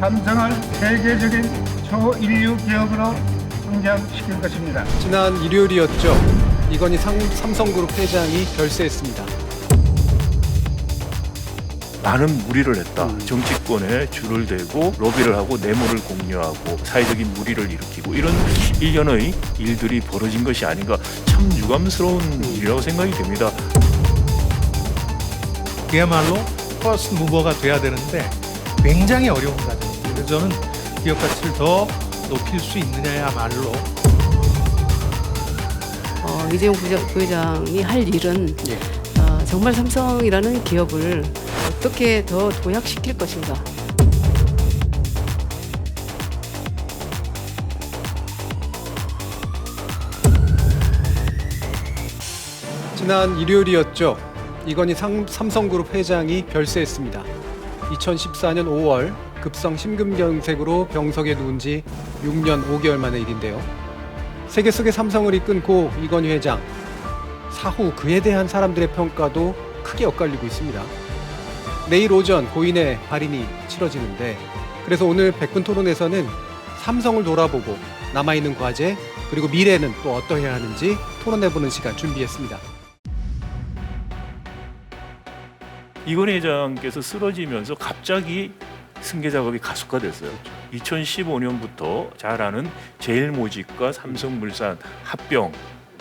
삼성을 세계적인 초인류 기업으로 성장시킬 것입니다. 지난 일요일이었죠. 이건희 상- 삼성그룹 회장이 별세했습니다. 많은 무리를 했다. 정치권에 줄을 대고 로비를 하고 뇌물을 공유하고 사회적인 무리를 일으키고 이런 일련의 일들이 벌어진 것이 아닌가 참 유감스러운 일이라고 생각이 됩니다. 그야말로 퍼스트 무버가 돼야 되는데 굉장히 어려운 과정입니다. 그래서 저는 기업 가치를 더 높일 수 있느냐야말로 어, 이재용 부자- 부회장이 할 일은 예. 어, 정말 삼성이라는 기업을 어떻게 더 도약시킬 것인가. 지난 일요일이었죠. 이건희 상- 삼성그룹 회장이 별세했습니다. 2014년 5월 급성 심근경색으로 병석에 누운 지 6년 5개월 만의 일인데요. 세계 속의 삼성을 이끈 고 이건희 회장. 사후 그에 대한 사람들의 평가도 크게 엇갈리고 있습니다. 내일 오전 고인의 발인이 치러지는데 그래서 오늘 백분 토론에서는 삼성을 돌아보고 남아있는 과제 그리고 미래는 또 어떠해야 하는지 토론해보는 시간 준비했습니다. 이건희 회장께서 쓰러지면서 갑자기 승계 작업이 가속화됐어요. 2015년부터 잘 아는 제일모직과 삼성물산 합병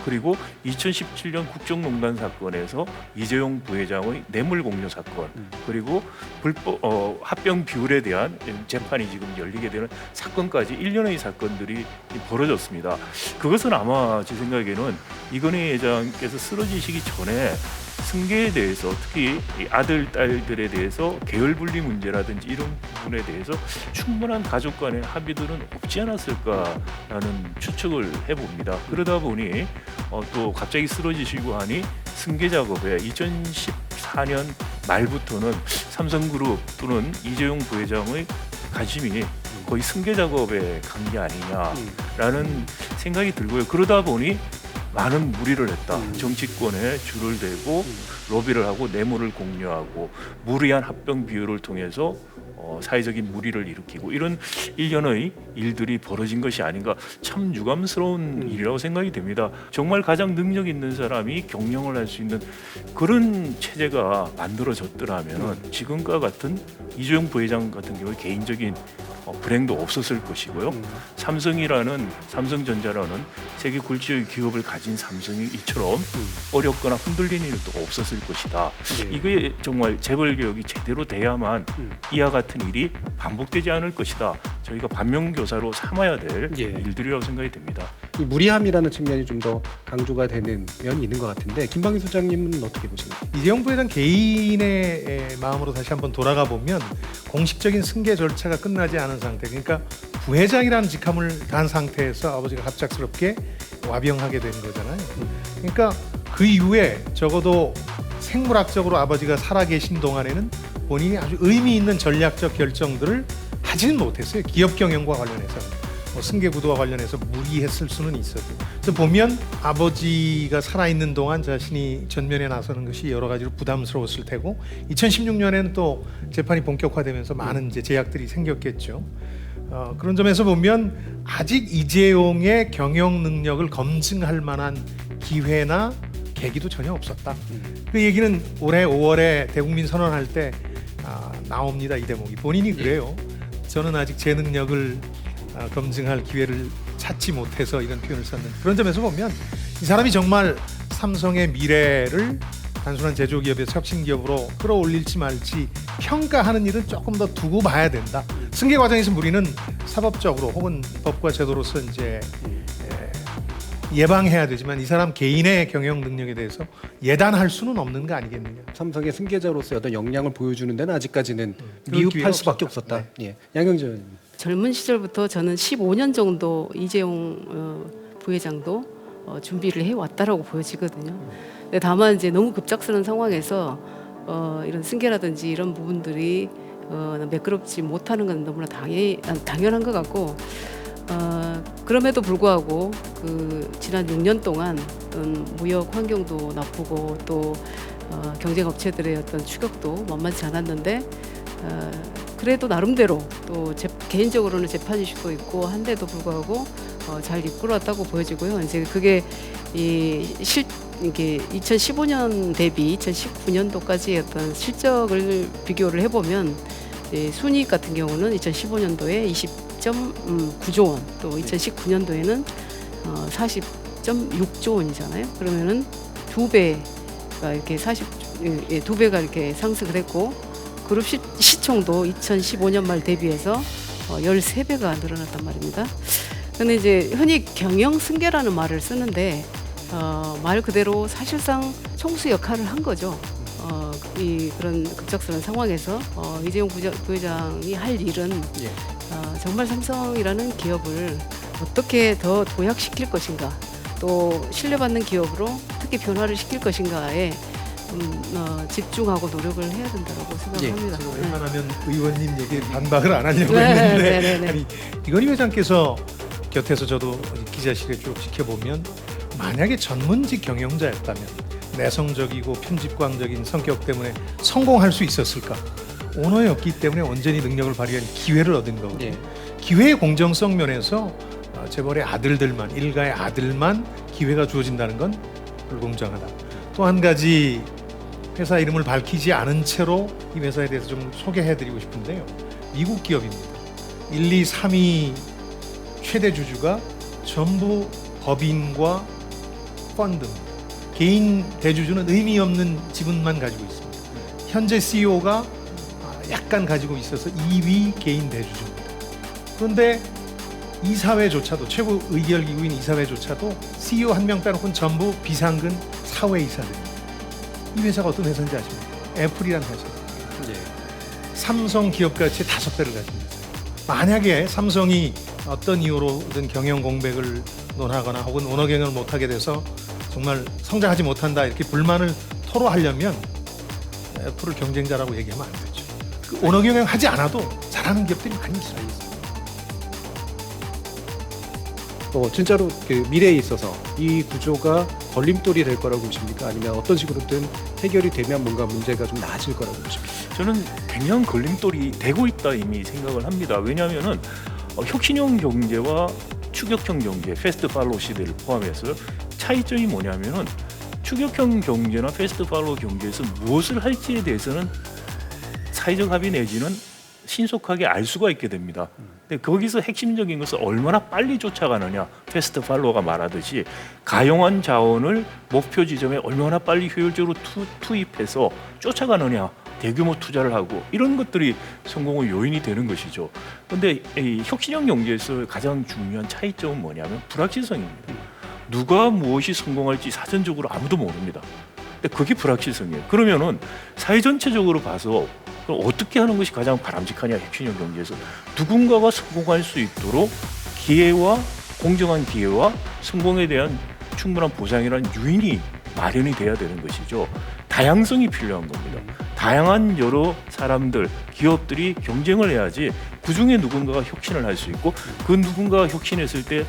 그리고 2017년 국정농단 사건에서 이재용 부회장의 뇌물 공여 사건 음. 그리고 불법 어, 합병 비율에 대한 재판이 지금 열리게 되는 사건까지 일련의 사건들이 벌어졌습니다. 그것은 아마 제 생각에는 이건희 회장께서 쓰러지시기 전에 승계에 대해서 특히 이 아들 딸들에 대해서 계열 분리 문제라든지 이런 부분에 대해서 충분한 가족 간의 합의들은 없지 않았을까라는 추측을 해봅니다. 그러다 보니 어, 또 갑자기 쓰러지시고 하니 승계 작업에 2014년 말부터는 삼성그룹 또는 이재용 부회장의 관심이 거의 승계 작업에 간 게 아니냐라는 생각이 들고요. 그러다 보니 많은 무리를 했다. 음. 정치권에 줄을 대고 로비를 하고 뇌물을 공유하고 무리한 합병 비율을 통해서 어, 사회적인 무리를 일으키고 이런 일련의 일들이 벌어진 것이 아닌가 참 유감스러운 일이라고 생각이 됩니다. 정말 가장 능력 있는 사람이 경영을 할 수 있는 그런 체제가 만들어졌더라면 지금과 같은 이재용 부회장 같은 경우에 개인적인 어, 불행도 없었을 것이고요. 음. 삼성이라는 삼성전자라는 세계 굴지의 기업을 가진 삼성이 이처럼 어렵거나 흔들리는 일도 없었을 것이다. 예. 이게 정말 재벌 개혁이 제대로 돼야만 음. 이와 같은 일이 반복되지 않을 것이다. 저희가 반면교사로 삼아야 될 예. 일들이라고 생각이 됩니다. 이 무리함이라는 측면이 좀 더 강조가 되는 면이 있는 것 같은데 김방희 소장님은 어떻게 보시나요? 이재용 부회장 개인의 에, 마음으로 다시 한번 돌아가 보면 공식적인 승계 절차가 끝나지 않은 상태 그러니까 부회장이라는 직함을 단 상태에서 아버지가 갑작스럽게 와병하게 된 거잖아요. 그러니까 그 이후에 적어도 생물학적으로 아버지가 살아계신 동안에는 본인이 아주 의미 있는 전략적 결정들을 하지는 못했어요. 기업 경영과 관련해서. 뭐 승계 구도와 관련해서 무리했을 수는 있어도 그래서 보면 아버지가 살아있는 동안 자신이 전면에 나서는 것이 여러 가지로 부담스러웠을 테고 2016년에는 또 재판이 본격화되면서 많은 이제 제약들이 생겼겠죠. 어, 그런 점에서 보면 아직 이재용의 경영 능력을 검증할 만한 기회나 계기도 전혀 없었다. 그 얘기는 올해 5월에 대국민 선언할 때 아, 나옵니다 이 대목이 본인이 그래요. 저는 아직 제 능력을 아, 검증할 기회를 찾지 못해서 이런 표현을 썼는 그런 점에서 보면 이 사람이 정말 삼성의 미래를 단순한 제조기업에서 혁신기업으로 끌어올릴지 말지 평가하는 일은 조금 더 두고 봐야 된다. 승계 과정에서 우리는 사법적으로 혹은 법과 제도로서 이제 에, 예방해야 되지만 이 사람 개인의 경영 능력에 대해서 예단할 수는 없는 거 아니겠느냐. 삼성의 승계자로서의 어떤 역량을 보여주는 데는 아직까지는 그런 미흡할 수밖에 없었다. 없었다. 예. 양경재 의원님. 젊은 시절부터 저는 15년 정도 이재용 어, 부회장도 어, 준비를 해왔다라고 보여지거든요. 근데 다만 이제 너무 급작스러운 상황에서 어, 이런 승계라든지 이런 부분들이 어, 매끄럽지 못하는 건 너무나 당연, 당연한 것 같고 어, 그럼에도 불구하고 그 지난 6년 동안 무역 환경도 나쁘고 또 어, 경쟁 업체들의 어떤 추격도 만만치 않았는데 어, 그래도 나름대로 또 재, 개인적으로는 재판 이슈도 있고 한데도 불구하고 어, 잘 이끌어왔다고 보여지고요. 이제 그게 이실 이게 2015년 대비 2019년도까지의 어떤 실적을 비교를 해보면 이제 순이익 같은 경우는 2015년도에 20.9조 원, 또 2019년도에는 어, 40.6조 원이잖아요. 그러면은 두 배가 이렇게 40, 예, 예, 두 배가 이렇게 상승을 했고 그룹 시, 시총도 2015년 말 대비해서 어, 13배가 늘어났단 말입니다. 근데 이제 흔히 경영 승계라는 말을 쓰는데 어, 말 그대로 사실상 총수 역할을 한 거죠. 어, 이 그런 급작스러운 상황에서 어, 이재용 부자, 부회장이 할 일은 예. 어, 정말 삼성이라는 기업을 어떻게 더 도약시킬 것인가, 또 신뢰받는 기업으로 어떻게 변화를 시킬 것인가에 음, 어, 집중하고 노력을 해야 된다고 생각합니다. 제가 네. 웬만하면 의원님 얘기에 반박을 안 하려고 네, 했는데 네, 네, 네. 아니 이건희 회장께서 곁에서 저도 기자실에 쭉 지켜보면 만약에 전문직 경영자였다면 내성적이고 편집광적인 성격 때문에 성공할 수 있었을까? 오너였기 때문에 온전히 능력을 발휘할 기회를 얻은 거거든요. 예. 기회의 공정성 면에서 어, 재벌의 아들들만 일가의 아들만 기회가 주어진다는 건 불공정하다. 또 한 가지 회사 이름을 밝히지 않은 채로 이 회사에 대해서 좀 소개해드리고 싶은데요. 미국 기업입니다. 1, 2, 3위 최대 주주가 전부 법인과 펀드입니다. 개인 대주주는 의미 없는 지분만 가지고 있습니다. 현재 CEO가 약간 가지고 있어서 2위 개인 대주주입니다. 그런데 이사회조차도 최고 의결기구인 이사회조차도 CEO 한 명 빼놓고는 전부 비상근 사회이사들입니다. 이 회사가 어떤 회사인지 아십니까? 애플이라는 회사. 예. 삼성 기업 가치 다섯 배를 가진 회사예요. 만약에 삼성이 어떤 이유로든 경영 공백을 논하거나 혹은 오너 경영을 못하게 돼서 정말 성장하지 못한다 이렇게 불만을 토로하려면 애플을 경쟁자라고 얘기하면 안 되죠. 그 오너 경영 하지 않아도 잘하는 기업들이 많이 있어요. 어, 진짜로 그 미래에 있어서 이 구조가 걸림돌이 될 거라고 보십니까? 아니면 어떤 식으로든 해결이 되면 뭔가 문제가 좀 나아질 거라고 보십니까? 저는 굉장한 걸림돌이 되고 있다 이미 생각을 합니다. 왜냐하면은 어, 혁신형 경제와 추격형 경제, 패스트 팔로우 시대를 포함해서 차이점이 뭐냐면은 추격형 경제나 패스트 팔로우 경제에서 무엇을 할지에 대해서는 사회적 합의 내지는 신속하게 알 수가 있게 됩니다. 근데 거기서 핵심적인 것은 얼마나 빨리 쫓아가느냐, 패스트 팔로우가 말하듯이 가용한 자원을 목표 지점에 얼마나 빨리 효율적으로 투, 투입해서 쫓아가느냐, 대규모 투자를 하고 이런 것들이 성공의 요인이 되는 것이죠. 이 혁신형 경제에서 가장 중요한 차이점은 뭐냐면 불확실성입니다. 누가 무엇이 성공할지 사전적으로 아무도 모릅니다. 근데 그게 불확실성이에요. 그러면은 사회 전체적으로 봐서 그럼 어떻게 하는 것이 가장 바람직하냐 혁신형 경제에서 누군가가 성공할 수 있도록 기회와 공정한 기회와 성공에 대한 충분한 보장이라는 유인이 마련이 돼야 되는 것이죠. 다양성이 필요한 겁니다. 다양한 여러 사람들, 기업들이 경쟁을 해야지 그 중에 누군가가 혁신을 할 수 있고 그 누군가가 혁신했을 때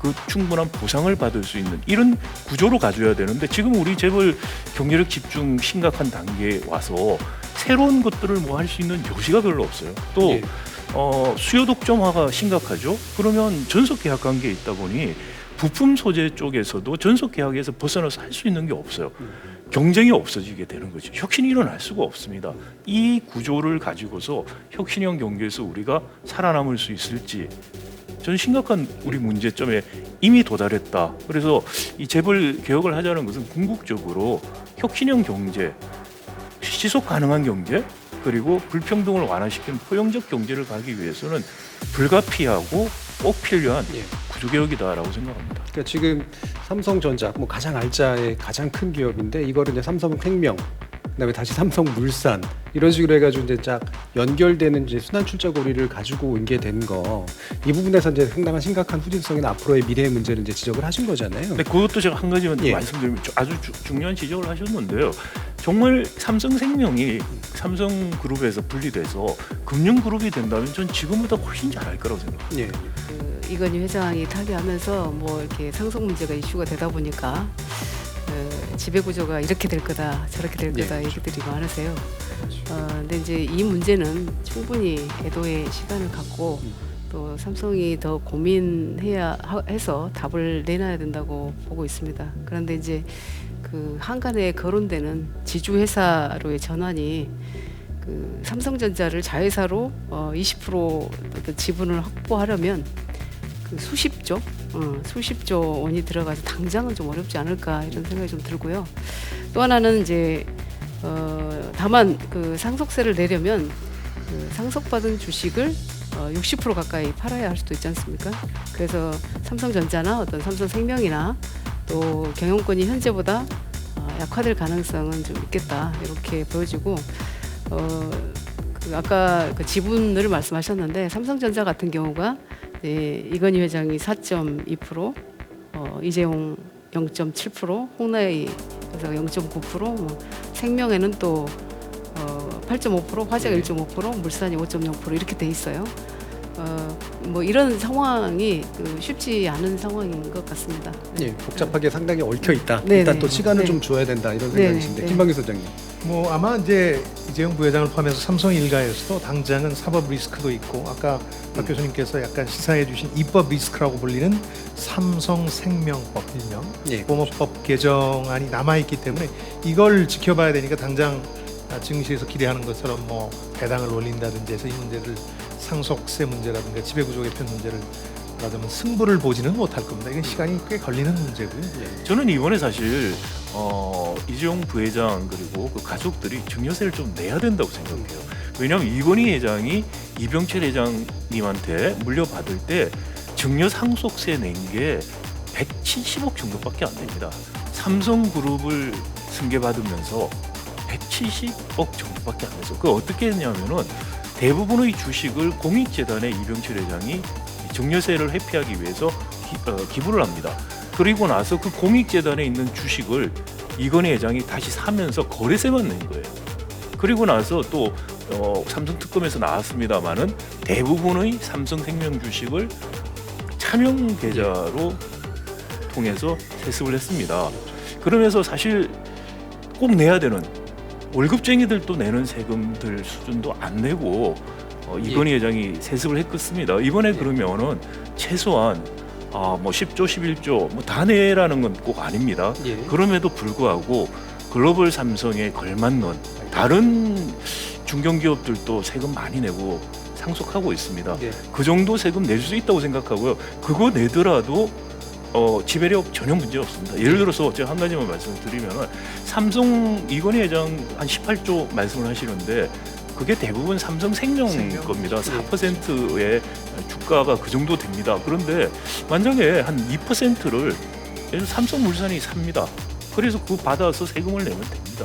그 충분한 보상을 받을 수 있는 이런 구조로 가져야 되는데 지금 우리 재벌 경제력 집중 심각한 단계에 와서 새로운 것들을 뭐 할 수 있는 여지가 별로 없어요. 또 예. 어, 수요 독점화가 심각하죠. 그러면 전속 계약 관계에 있다 보니 부품 소재 쪽에서도 전속 계약에서 벗어나서 할 수 있는 게 없어요. 경쟁이 없어지게 되는 거죠. 혁신이 일어날 수가 없습니다. 이 구조를 가지고서 혁신형 경제에서 우리가 살아남을 수 있을지 저는 심각한 우리 문제점에 이미 도달했다. 그래서 이 재벌 개혁을 하자는 것은 궁극적으로 혁신형 경제, 지속 가능한 경제, 그리고 불평등을 완화시키는 포용적 경제를 가기 위해서는 불가피하고 꼭 필요한 예. 구조 개혁이다라고 생각합니다. 그러니까 지금 삼성전자 뭐 가장 알짜의 가장 큰 기업인데 이거를 이제 삼성생명 그다음에 다시 삼성물산 이런 식으로 해가지고 이제 쫙 연결되는 이제 순환 출자 고리를 가지고 온 게 된 거 이 부분에서 이제 상당한 심각한 후진성이나 앞으로의 미래의 문제를 이제 지적을 하신 거잖아요. 근데 그것도 제가 한 가지만 예. 말씀드리면 저- 아주 주- 중요한 지적을 하셨는데요. 정말 삼성생명이 삼성그룹에서 분리돼서 금융그룹이 된다면 전 지금보다 훨씬 잘할 거라고 생각합니다. 예. 그 이건희 회장이 타계하면서 뭐 이렇게 상속 문제가 이슈가 되다 보니까 어, 지배 구조가 이렇게 될 거다 저렇게 될 예, 거다 얘기들이 많으세요. 어, 근데 이제 이 문제는 충분히 애도의 시간을 갖고 또 삼성이 더 고민해야 하- 해서 답을 내놔야 된다고 보고 있습니다. 그런데 이제 그 한간에 거론되는 지주 회사로의 전환이 그 삼성전자를 자회사로 어, 20% 어떤 지분을 확보하려면 그 수십조, 어, 수십조 원이 들어가서 당장은 좀 어렵지 않을까 이런 생각이 좀 들고요. 또 하나는 이제 어, 다만 그 상속세를 내려면 그 상속받은 주식을 어, 60% 가까이 팔아야 할 수도 있지 않습니까? 그래서 삼성전자나 어떤 삼성생명이나 또 경영권이 현재보다 어, 약화될 가능성은 좀 있겠다 이렇게 보여지고 어, 그 아까 그 지분을 말씀하셨는데 삼성전자 같은 경우가 네, 이건희 회장이 4.2%, 어, 이재용 0.7%, 홍나희 회사가 0.9%, 뭐 생명에는 또 어, 8.5%, 화재가 네. 1.5%, 물산이 5.0% 이렇게 돼 있어요. 어, 뭐 이런 상황이 그 쉽지 않은 상황인 것 같습니다. 네. 예, 복잡하게 상당히 얽혀 있다. 네, 일단 네. 또 시간을 네. 좀 줘야 된다 이런 네, 생각이신데 네. 김방규 소장님. 뭐 아마 이제 이재용 부회장을 포함해서 삼성 일가에서도 당장은 사법 리스크도 있고 아까 박 교수님께서 약간 시사해 주신 입법 리스크라고 불리는 삼성생명법 일명 예, 공업법 개정안이 남아 있기 때문에 이걸 지켜봐야 되니까 당장 아, 증시에서 기대하는 것처럼 뭐 배당을 올린다든지 해서 이 문제를 상속세 문제라든가 지배구조 개편 문제를 말하자면 승부를 보지는 못할 겁니다. 이게 시간이 꽤 걸리는 문제고요. 예. 저는 이번에 사실 어, 이재용 부회장 그리고 그 가족들이 증여세를 좀 내야 된다고 생각해요. 왜냐하면 이건희 회장이 이병철 회장님한테 물려받을 때 증여 상속세 낸 게 170억 정도밖에 안 됩니다. 삼성그룹을 승계받으면서 170억 정도밖에 안 돼서 그 어떻게 했냐면은 대부분의 주식을 공익재단에 이병철 회장이 증여세를 회피하기 위해서 기, 어, 기부를 합니다. 그리고 나서 그 공익재단에 있는 주식을 이건희 회장이 다시 사면서 거래세만 낸 거예요. 그리고 나서 또 어, 삼성 특검에서 나왔습니다만은 대부분의 삼성생명 주식을 차명 계좌로 통해서 세습을 했습니다. 그러면서 사실 꼭 내야 되는 월급쟁이들도 내는 세금들 수준도 안 내고 어, 이건희 회장이 세습을 했겠습니다. 이번에 그러면은 최소한 아, 뭐 10조, 11조 뭐 다 내라는 건 꼭 아닙니다. 예. 그럼에도 불구하고 글로벌 삼성에 걸맞는 다른 중견기업들도 세금 많이 내고 상속하고 있습니다. 예. 그 정도 세금 낼 수 있다고 생각하고요. 그거 내더라도 어, 지배력 전혀 문제 없습니다. 예를 들어서 제가 한 가지만 말씀을 드리면은 삼성 이건희 회장 한 18조 말씀을 하시는데 그게 대부분 삼성 생명 생명. 겁니다. 4%의 주가가 그 정도 됩니다. 그런데 만약에 한 2%를 삼성물산이 삽니다. 그래서 그거 받아서 세금을 내면 됩니다.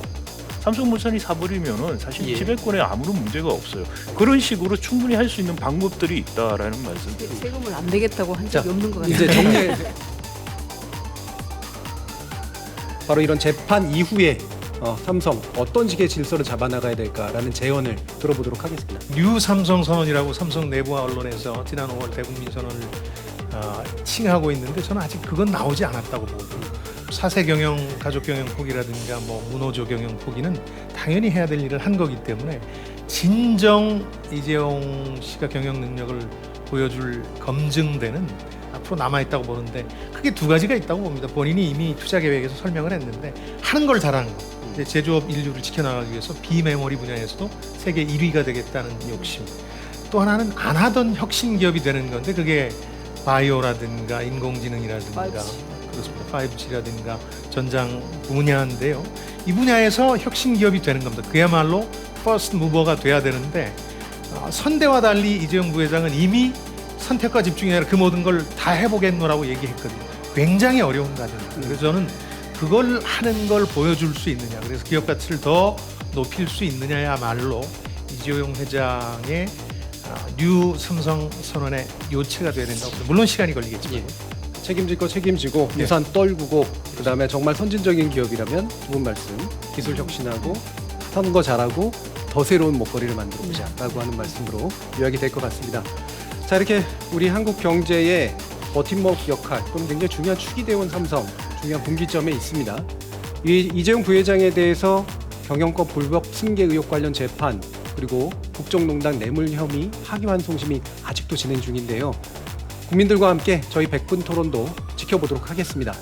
삼성물산이 사버리면은 사실 예. 지배권에 아무런 문제가 없어요. 그런 식으로 충분히 할 수 있는 방법들이 있다라는 말씀. 세- 세금을 안 내겠다고 한 적이 자, 없는 것 같아요. 이제 정리. 바로 이런 재판 이후에 어, 삼성 어떤 식의 질서를 잡아나가야 될까라는 제언을 들어보도록 하겠습니다. 뉴 삼성 선언이라고 삼성 내부와 언론에서 지난 5월 대국민 선언을 어, 칭하고 있는데 저는 아직 그건 나오지 않았다고 보거든요. 사세 경영, 가족 경영 포기라든가 뭐 문호조 경영 포기는 당연히 해야 될 일을 한 거기 때문에 진정 이재용 씨가 경영 능력을 보여줄 검증되는 앞으로 남아 있다고 보는데 크게 두 가지가 있다고 봅니다. 본인이 이미 투자 계획에서 설명을 했는데 하는 걸 잘하는 거. 이제 제조업 인류를 지켜나가기 위해서 비메모리 분야에서도 세계 1위가 되겠다는 욕심. 또 하나는 안 하던 혁신 기업이 되는 건데 그게 바이오라든가 인공지능이라든가 5G. 그렇습니다. 5G라든가 전장 분야인데요. 이 분야에서 혁신 기업이 되는 겁니다. 그야말로 퍼스트 무버가 돼야 되는데 어, 선대와 달리 이재용 부회장은 이미 선택과 집중이 아니라 그 모든 걸 다 해보겠노라고 얘기했거든요. 굉장히 어려운 과정입니다. 그래서 저는 그걸 하는 걸 보여줄 수 있느냐, 그래서 기업 가치를 더 높일 수 있느냐야말로 이재용 회장의 아, 뉴 삼성 선언의 요체가 돼야 된다고. 물론 시간이 걸리겠지만. 예. 책임질 거 책임지고 예. 예산 떨구고 그다음에 정말 선진적인 기업이라면 두분 말씀 기술 혁신하고 하는 거 잘하고 더 새로운 먹거리를 만들어 보자라고 하는 말씀으로 요약이 될 것 같습니다. 자 이렇게 우리 한국 경제의 버팀목 역할 또는 굉장히 중요한 축이 되어온 삼성 중요한 분기점에 있습니다. 이 이재용 부회장에 대해서 경영권 불법 승계 의혹 관련 재판 그리고 국정농단 뇌물 혐의 하기환송심이 아직도 진행 중인데요. 국민들과 함께 저희 백분 토론도 지켜보도록 하겠습니다.